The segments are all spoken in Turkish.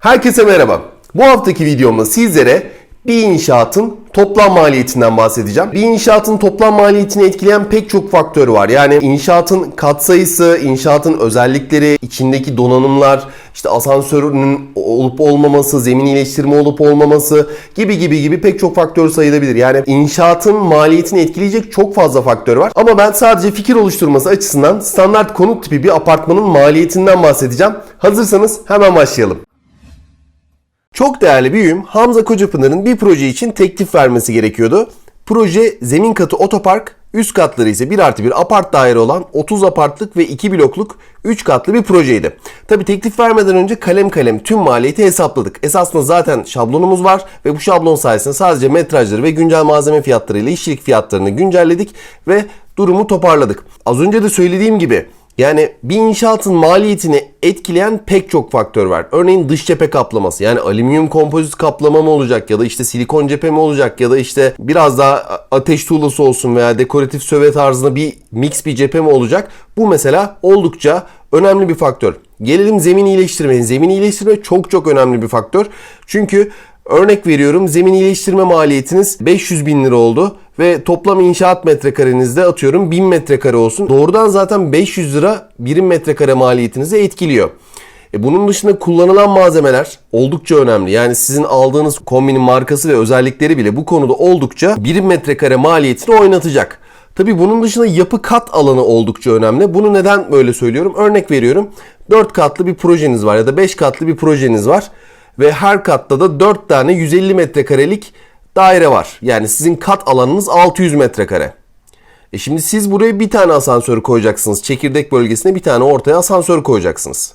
Herkese merhaba. Bu haftaki videomda sizlere bir inşaatın toplam maliyetinden bahsedeceğim. Bir inşaatın toplam maliyetini etkileyen pek çok faktör var. Yani inşaatın katsayısı, inşaatın özellikleri, içindeki donanımlar, işte asansörünün olup olmaması, zemin iyileştirme olup olmaması gibi gibi gibi pek çok faktör sayılabilir. Yani inşaatın maliyetini etkileyecek çok fazla faktör var. Ama ben sadece fikir oluşturması açısından standart konut tipi bir apartmanın maliyetinden bahsedeceğim. Hazırsanız hemen başlayalım. Çok değerli büyüğüm Hamza Kocapınar'ın bir proje için teklif vermesi gerekiyordu. Proje zemin katı otopark, üst katları ise 1 artı 1 apart daire olan 30 apartlık ve 2 blokluk 3 katlı bir projeydi. Tabi teklif vermeden önce kalem kalem tüm maliyeti hesapladık. Esasında zaten şablonumuz var ve bu şablon sayesinde sadece metrajları ve güncel malzeme fiyatlarıyla işçilik fiyatlarını güncelledik ve durumu toparladık. Az önce de söylediğim gibi yani bir inşaatın maliyetini etkileyen pek çok faktör var. Örneğin dış cephe kaplaması yani alüminyum kompozit kaplama mı olacak ya da işte silikon cephe mi olacak ya da işte biraz daha ateş tuğlası olsun veya dekoratif söve tarzında bir mix bir cephe mi olacak? Bu mesela oldukça önemli bir faktör. Gelelim zemin iyileştirmeye. Zemin iyileştirme çok çok önemli bir faktör. Çünkü Örnek veriyorum zemin iyileştirme maliyetiniz 500 bin lira oldu ve toplam inşaat metrekarenizde atıyorum 1000 metrekare olsun. Doğrudan zaten 500 lira birim metrekare maliyetinizi etkiliyor. E bunun dışında kullanılan malzemeler oldukça önemli. Yani sizin aldığınız kombinin markası ve özellikleri bile bu konuda oldukça birim metrekare maliyetini oynatacak. Tabii bunun dışında yapı kat alanı oldukça önemli. Bunu neden böyle söylüyorum? Örnek veriyorum. 4 katlı bir projeniz var ya da 5 katlı bir projeniz var ve her katta da 4 tane 150 metrekarelik daire var. Yani sizin kat alanınız 600 metrekare. E şimdi siz buraya bir tane asansör koyacaksınız. Çekirdek bölgesine bir tane ortaya asansör koyacaksınız.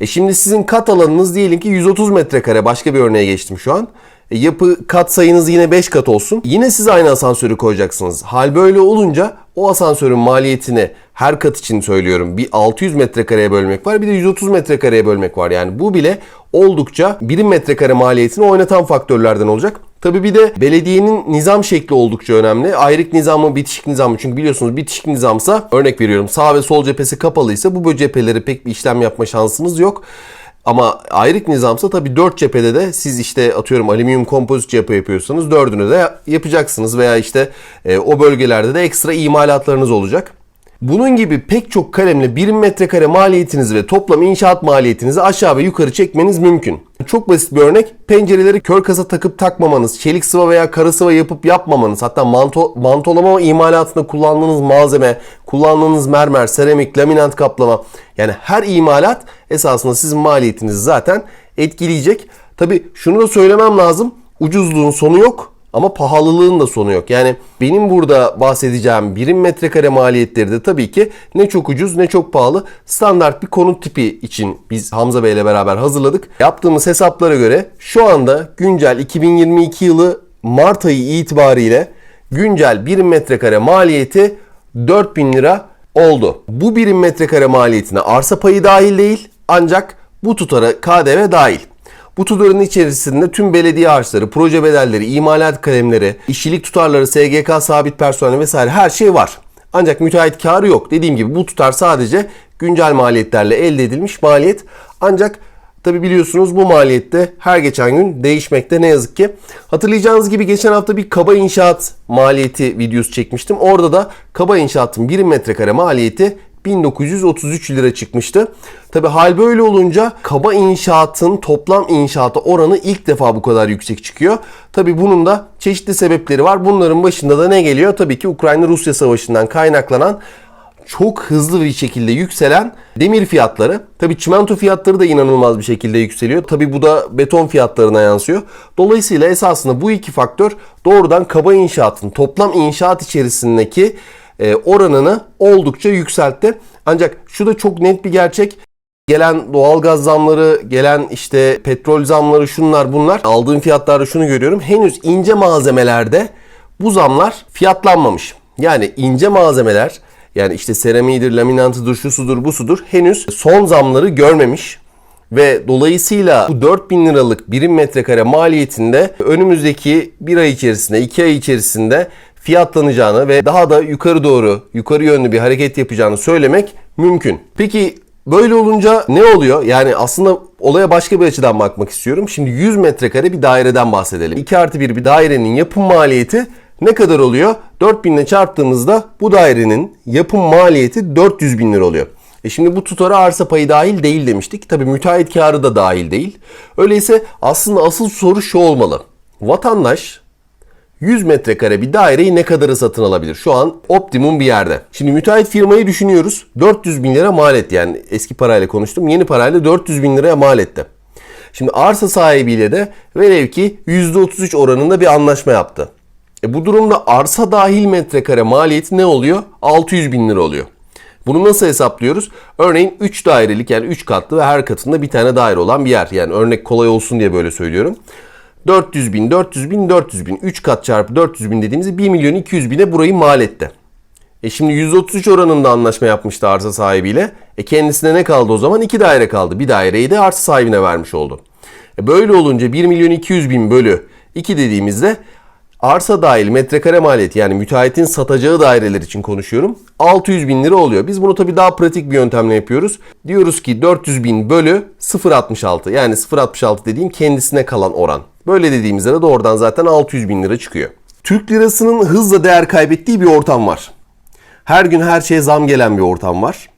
E şimdi sizin kat alanınız diyelim ki 130 metrekare. Başka bir örneğe geçtim şu an. E yapı kat sayınız yine 5 kat olsun. Yine siz aynı asansörü koyacaksınız. Hal böyle olunca o asansörün maliyetini her kat için söylüyorum bir 600 metrekareye bölmek var bir de 130 metrekareye bölmek var. Yani bu bile oldukça birim metrekare maliyetini oynatan faktörlerden olacak. Tabii bir de belediyenin nizam şekli oldukça önemli. Ayrık nizamı, bitişik nizamı. Çünkü biliyorsunuz bitişik nizamsa örnek veriyorum sağ ve sol cephesi kapalıysa bu cepheleri pek bir işlem yapma şansınız yok. Ama ayrık nizamsa tabii 4 cephede de siz işte atıyorum alüminyum kompozit cephe yapıyorsanız dördünü de yapacaksınız veya işte e, o bölgelerde de ekstra imalatlarınız olacak. Bunun gibi pek çok kalemle birim metrekare maliyetinizi ve toplam inşaat maliyetinizi aşağı ve yukarı çekmeniz mümkün. Çok basit bir örnek. Pencereleri kör kasa takıp takmamanız, çelik sıva veya kara sıva yapıp yapmamanız, hatta manto, mantolama imalatında kullandığınız malzeme, kullandığınız mermer, seramik, laminat kaplama yani her imalat esasında sizin maliyetinizi zaten etkileyecek. Tabi şunu da söylemem lazım. Ucuzluğun sonu yok. Ama pahalılığın da sonu yok. Yani benim burada bahsedeceğim birim metrekare maliyetleri de tabii ki ne çok ucuz ne çok pahalı. Standart bir konut tipi için biz Hamza Bey ile beraber hazırladık. Yaptığımız hesaplara göre şu anda güncel 2022 yılı Mart ayı itibariyle güncel birim metrekare maliyeti 4000 lira oldu. Bu birim metrekare maliyetine arsa payı dahil değil ancak bu tutara KDV dahil. Bu tutarın içerisinde tüm belediye harçları, proje bedelleri, imalat kalemleri, işçilik tutarları, SGK sabit personel vesaire her şey var. Ancak müteahhit karı yok. Dediğim gibi bu tutar sadece güncel maliyetlerle elde edilmiş maliyet. Ancak tabi biliyorsunuz bu maliyette her geçen gün değişmekte ne yazık ki. Hatırlayacağınız gibi geçen hafta bir kaba inşaat maliyeti videosu çekmiştim. Orada da kaba inşaatın 1 metrekare maliyeti 1933 lira çıkmıştı. Tabi hal böyle olunca kaba inşaatın toplam inşaata oranı ilk defa bu kadar yüksek çıkıyor. Tabi bunun da çeşitli sebepleri var. Bunların başında da ne geliyor? Tabii ki Ukrayna-Rusya savaşından kaynaklanan çok hızlı bir şekilde yükselen demir fiyatları. Tabi çimento fiyatları da inanılmaz bir şekilde yükseliyor. Tabi bu da beton fiyatlarına yansıyor. Dolayısıyla esasında bu iki faktör doğrudan kaba inşaatın toplam inşaat içerisindeki e, oranını oldukça yükseltti. Ancak şu da çok net bir gerçek. Gelen doğalgaz zamları, gelen işte petrol zamları şunlar bunlar. Aldığım fiyatlarda şunu görüyorum. Henüz ince malzemelerde bu zamlar fiyatlanmamış. Yani ince malzemeler yani işte seramiğidir, laminantıdır, şu sudur, bu sudur henüz son zamları görmemiş. Ve dolayısıyla bu 4000 liralık birim metrekare maliyetinde önümüzdeki bir ay içerisinde, iki ay içerisinde fiyatlanacağını ve daha da yukarı doğru, yukarı yönlü bir hareket yapacağını söylemek mümkün. Peki böyle olunca ne oluyor? Yani aslında olaya başka bir açıdan bakmak istiyorum. Şimdi 100 metrekare bir daireden bahsedelim. 2 artı 1 bir dairenin yapım maliyeti ne kadar oluyor? 4000 ile çarptığımızda bu dairenin yapım maliyeti 400 bin lira oluyor. E şimdi bu tutara arsa payı dahil değil demiştik. Tabi müteahhit karı da dahil değil. Öyleyse aslında asıl soru şu olmalı. Vatandaş 100 metrekare bir daireyi ne kadara satın alabilir? Şu an optimum bir yerde. Şimdi müteahhit firmayı düşünüyoruz. 400 bin lira mal etti. Yani eski parayla konuştum. Yeni parayla 400 bin liraya mal etti. Şimdi arsa sahibiyle de velev ki %33 oranında bir anlaşma yaptı. E bu durumda arsa dahil metrekare maliyeti ne oluyor? 600 bin lira oluyor. Bunu nasıl hesaplıyoruz? Örneğin 3 dairelik yani 3 katlı ve her katında bir tane daire olan bir yer. Yani örnek kolay olsun diye böyle söylüyorum. 400 bin, 400 bin, 400 bin. 3 kat çarpı 400 bin dediğimizde 1 milyon 200 bine burayı mal etti. E şimdi 133 oranında anlaşma yapmıştı arsa sahibiyle. E kendisine ne kaldı o zaman? 2 daire kaldı. Bir daireyi de arsa sahibine vermiş oldu. E böyle olunca 1 milyon 200 bin bölü 2 dediğimizde arsa dahil metrekare maliyeti yani müteahhitin satacağı daireler için konuşuyorum. 600 bin lira oluyor. Biz bunu tabii daha pratik bir yöntemle yapıyoruz. Diyoruz ki 400 bin bölü 0.66 yani 0.66 dediğim kendisine kalan oran. Böyle dediğimizde de doğrudan zaten 600 bin lira çıkıyor. Türk lirasının hızla değer kaybettiği bir ortam var. Her gün her şeye zam gelen bir ortam var.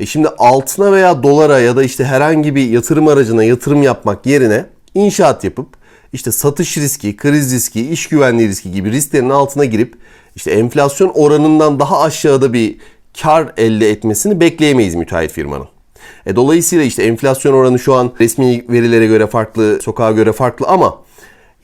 E şimdi altına veya dolara ya da işte herhangi bir yatırım aracına yatırım yapmak yerine inşaat yapıp işte satış riski, kriz riski, iş güvenliği riski gibi risklerin altına girip işte enflasyon oranından daha aşağıda bir kar elde etmesini bekleyemeyiz müteahhit firmanın. E dolayısıyla işte enflasyon oranı şu an resmi verilere göre farklı, sokağa göre farklı ama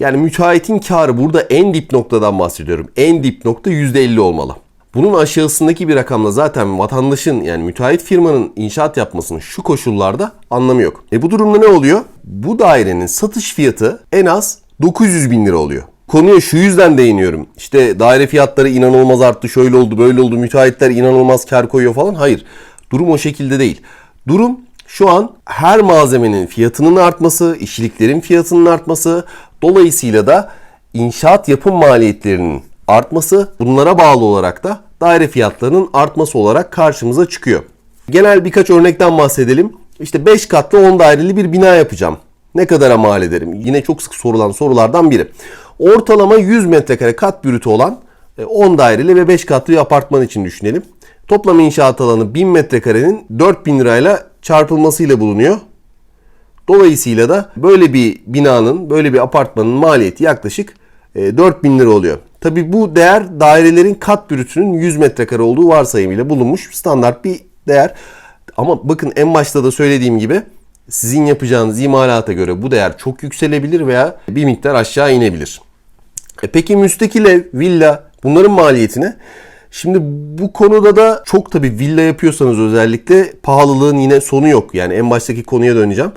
yani müteahhitin karı burada en dip noktadan bahsediyorum. En dip nokta %50 olmalı. Bunun aşağısındaki bir rakamla zaten vatandaşın yani müteahhit firmanın inşaat yapmasının şu koşullarda anlamı yok. E bu durumda ne oluyor? Bu dairenin satış fiyatı en az 900 bin lira oluyor. Konuya şu yüzden değiniyorum. İşte daire fiyatları inanılmaz arttı, şöyle oldu, böyle oldu, müteahhitler inanılmaz kar koyuyor falan. Hayır. Durum o şekilde değil. Durum şu an her malzemenin fiyatının artması, işçiliklerin fiyatının artması, dolayısıyla da inşaat yapım maliyetlerinin artması bunlara bağlı olarak da daire fiyatlarının artması olarak karşımıza çıkıyor. Genel birkaç örnekten bahsedelim. İşte 5 katlı 10 daireli bir bina yapacağım. Ne kadara mal ederim? Yine çok sık sorulan sorulardan biri. Ortalama 100 metrekare kat bürütü olan 10 daireli ve 5 katlı bir apartman için düşünelim. Toplam inşaat alanı 1000 metrekarenin 4000 lirayla çarpılmasıyla bulunuyor. Dolayısıyla da böyle bir binanın, böyle bir apartmanın maliyeti yaklaşık 4000 lira oluyor. Tabi bu değer dairelerin kat bürütünün 100 metrekare olduğu varsayımıyla bulunmuş standart bir değer. Ama bakın en başta da söylediğim gibi sizin yapacağınız imalata göre bu değer çok yükselebilir veya bir miktar aşağı inebilir. E peki müstakil ev, villa bunların maliyetine? Şimdi bu konuda da çok tabi villa yapıyorsanız özellikle pahalılığın yine sonu yok. Yani en baştaki konuya döneceğim.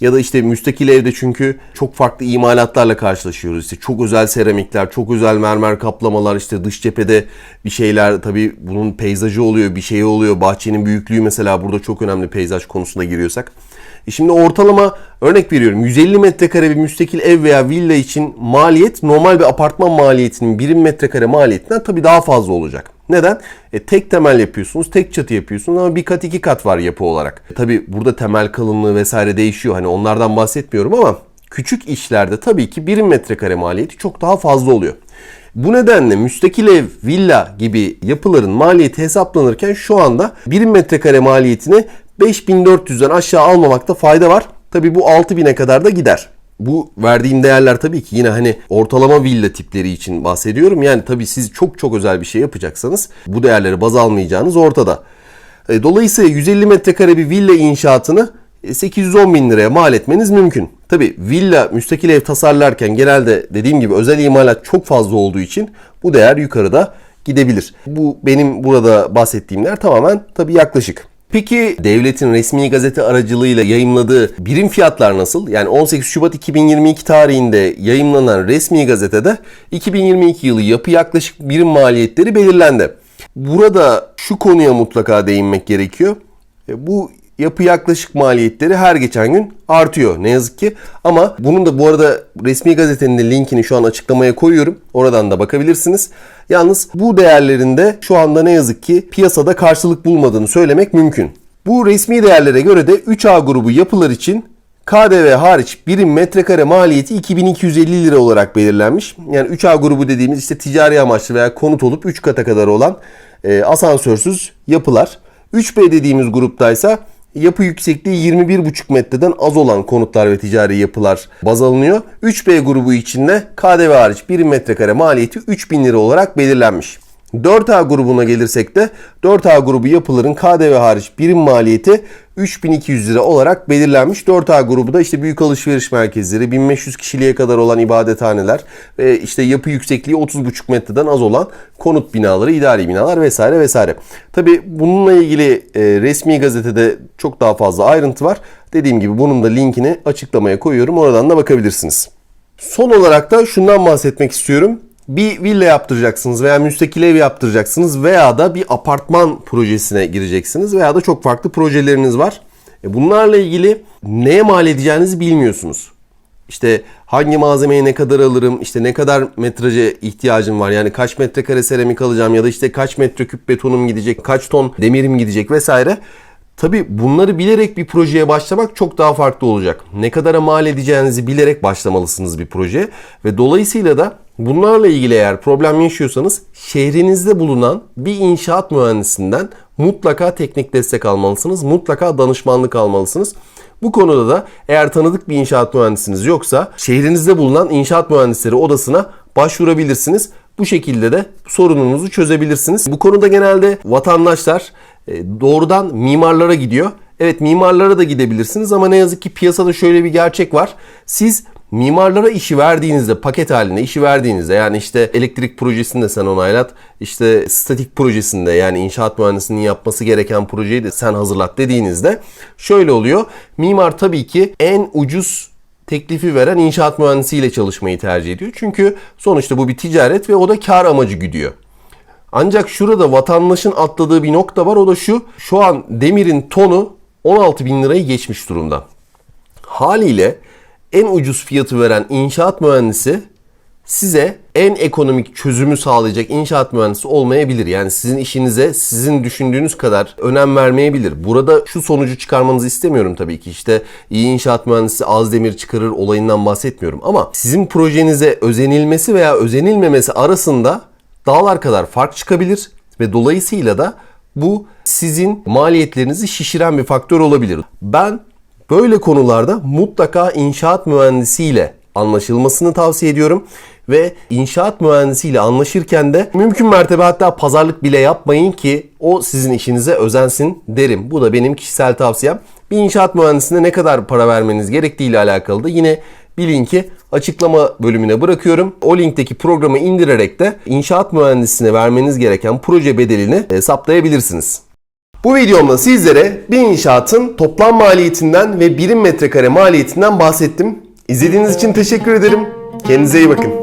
Ya da işte müstakil evde çünkü çok farklı imalatlarla karşılaşıyoruz. İşte çok özel seramikler, çok özel mermer kaplamalar, işte dış cephede bir şeyler tabii bunun peyzajı oluyor, bir şey oluyor. Bahçenin büyüklüğü mesela burada çok önemli peyzaj konusunda giriyorsak. E şimdi ortalama örnek veriyorum 150 metrekare bir müstakil ev veya villa için maliyet normal bir apartman maliyetinin birim metrekare maliyetinden tabii daha fazla olacak. Neden? E, tek temel yapıyorsunuz, tek çatı yapıyorsunuz ama bir kat iki kat var yapı olarak. E, tabii burada temel kalınlığı vesaire değişiyor. Hani onlardan bahsetmiyorum ama küçük işlerde tabii ki birim metrekare maliyeti çok daha fazla oluyor. Bu nedenle müstakil ev, villa gibi yapıların maliyeti hesaplanırken şu anda birim metrekare maliyetini 5400'den aşağı almamakta fayda var. Tabii bu 6000'e kadar da gider. Bu verdiğim değerler tabii ki yine hani ortalama villa tipleri için bahsediyorum. Yani tabii siz çok çok özel bir şey yapacaksanız bu değerleri baz almayacağınız ortada. E, dolayısıyla 150 metrekare bir villa inşaatını 810 e, bin liraya mal etmeniz mümkün. Tabi villa müstakil ev tasarlarken genelde dediğim gibi özel imalat çok fazla olduğu için bu değer yukarıda gidebilir. Bu benim burada bahsettiğimler tamamen tabi yaklaşık. Peki devletin resmi gazete aracılığıyla yayımladığı birim fiyatlar nasıl? Yani 18 Şubat 2022 tarihinde yayımlanan resmi gazetede 2022 yılı yapı yaklaşık birim maliyetleri belirlendi. Burada şu konuya mutlaka değinmek gerekiyor. E, bu yapı yaklaşık maliyetleri her geçen gün artıyor ne yazık ki. Ama bunun da bu arada resmi gazetenin de linkini şu an açıklamaya koyuyorum. Oradan da bakabilirsiniz. Yalnız bu değerlerinde şu anda ne yazık ki piyasada karşılık bulmadığını söylemek mümkün. Bu resmi değerlere göre de 3A grubu yapılar için KDV hariç birim metrekare maliyeti 2250 lira olarak belirlenmiş. Yani 3A grubu dediğimiz işte ticari amaçlı veya konut olup 3 kata kadar olan e, asansörsüz yapılar. 3B dediğimiz gruptaysa yapı yüksekliği 21,5 metreden az olan konutlar ve ticari yapılar baz alınıyor. 3B grubu içinde KDV hariç birim metrekare maliyeti 3000 lira olarak belirlenmiş. 4A grubuna gelirsek de 4A grubu yapıların KDV hariç birim maliyeti 3200 lira olarak belirlenmiş. 4A grubu da işte büyük alışveriş merkezleri, 1500 kişiliğe kadar olan ibadethaneler ve işte yapı yüksekliği 30,5 metreden az olan konut binaları, idari binalar vesaire vesaire. Tabi bununla ilgili e, resmi gazetede çok daha fazla ayrıntı var. Dediğim gibi bunun da linkini açıklamaya koyuyorum. Oradan da bakabilirsiniz. Son olarak da şundan bahsetmek istiyorum bir villa yaptıracaksınız veya müstakil ev yaptıracaksınız veya da bir apartman projesine gireceksiniz veya da çok farklı projeleriniz var. E bunlarla ilgili neye mal edeceğinizi bilmiyorsunuz. İşte hangi malzemeye ne kadar alırım, işte ne kadar metraje ihtiyacım var. Yani kaç metrekare seramik alacağım ya da işte kaç metreküp betonum gidecek, kaç ton demirim gidecek vesaire. Tabi bunları bilerek bir projeye başlamak çok daha farklı olacak. Ne kadara mal edeceğinizi bilerek başlamalısınız bir projeye ve dolayısıyla da bunlarla ilgili eğer problem yaşıyorsanız şehrinizde bulunan bir inşaat mühendisinden mutlaka teknik destek almalısınız. Mutlaka danışmanlık almalısınız. Bu konuda da eğer tanıdık bir inşaat mühendisiniz yoksa şehrinizde bulunan inşaat mühendisleri odasına başvurabilirsiniz. Bu şekilde de sorununuzu çözebilirsiniz. Bu konuda genelde vatandaşlar e, doğrudan mimarlara gidiyor. Evet mimarlara da gidebilirsiniz ama ne yazık ki piyasada şöyle bir gerçek var. Siz mimarlara işi verdiğinizde paket halinde işi verdiğinizde yani işte elektrik projesinde sen onaylat işte statik projesinde yani inşaat mühendisinin yapması gereken projeyi de sen hazırlat dediğinizde şöyle oluyor. Mimar tabii ki en ucuz teklifi veren inşaat mühendisiyle çalışmayı tercih ediyor. Çünkü sonuçta bu bir ticaret ve o da kar amacı güdüyor. Ancak şurada vatandaşın atladığı bir nokta var o da şu. Şu an demirin tonu 16 bin lirayı geçmiş durumda. Haliyle en ucuz fiyatı veren inşaat mühendisi size en ekonomik çözümü sağlayacak inşaat mühendisi olmayabilir. Yani sizin işinize sizin düşündüğünüz kadar önem vermeyebilir. Burada şu sonucu çıkarmanızı istemiyorum tabii ki. İşte iyi inşaat mühendisi az demir çıkarır olayından bahsetmiyorum. Ama sizin projenize özenilmesi veya özenilmemesi arasında dağlar kadar fark çıkabilir ve dolayısıyla da bu sizin maliyetlerinizi şişiren bir faktör olabilir. Ben böyle konularda mutlaka inşaat mühendisiyle anlaşılmasını tavsiye ediyorum ve inşaat mühendisiyle anlaşırken de mümkün mertebe hatta pazarlık bile yapmayın ki o sizin işinize özensin derim. Bu da benim kişisel tavsiyem. Bir inşaat mühendisine ne kadar para vermeniz gerektiği ile alakalı da yine bir linki açıklama bölümüne bırakıyorum. O linkteki programı indirerek de inşaat mühendisine vermeniz gereken proje bedelini hesaplayabilirsiniz. Bu videomda sizlere bir inşaatın toplam maliyetinden ve birim metrekare maliyetinden bahsettim. İzlediğiniz için teşekkür ederim. Kendinize iyi bakın.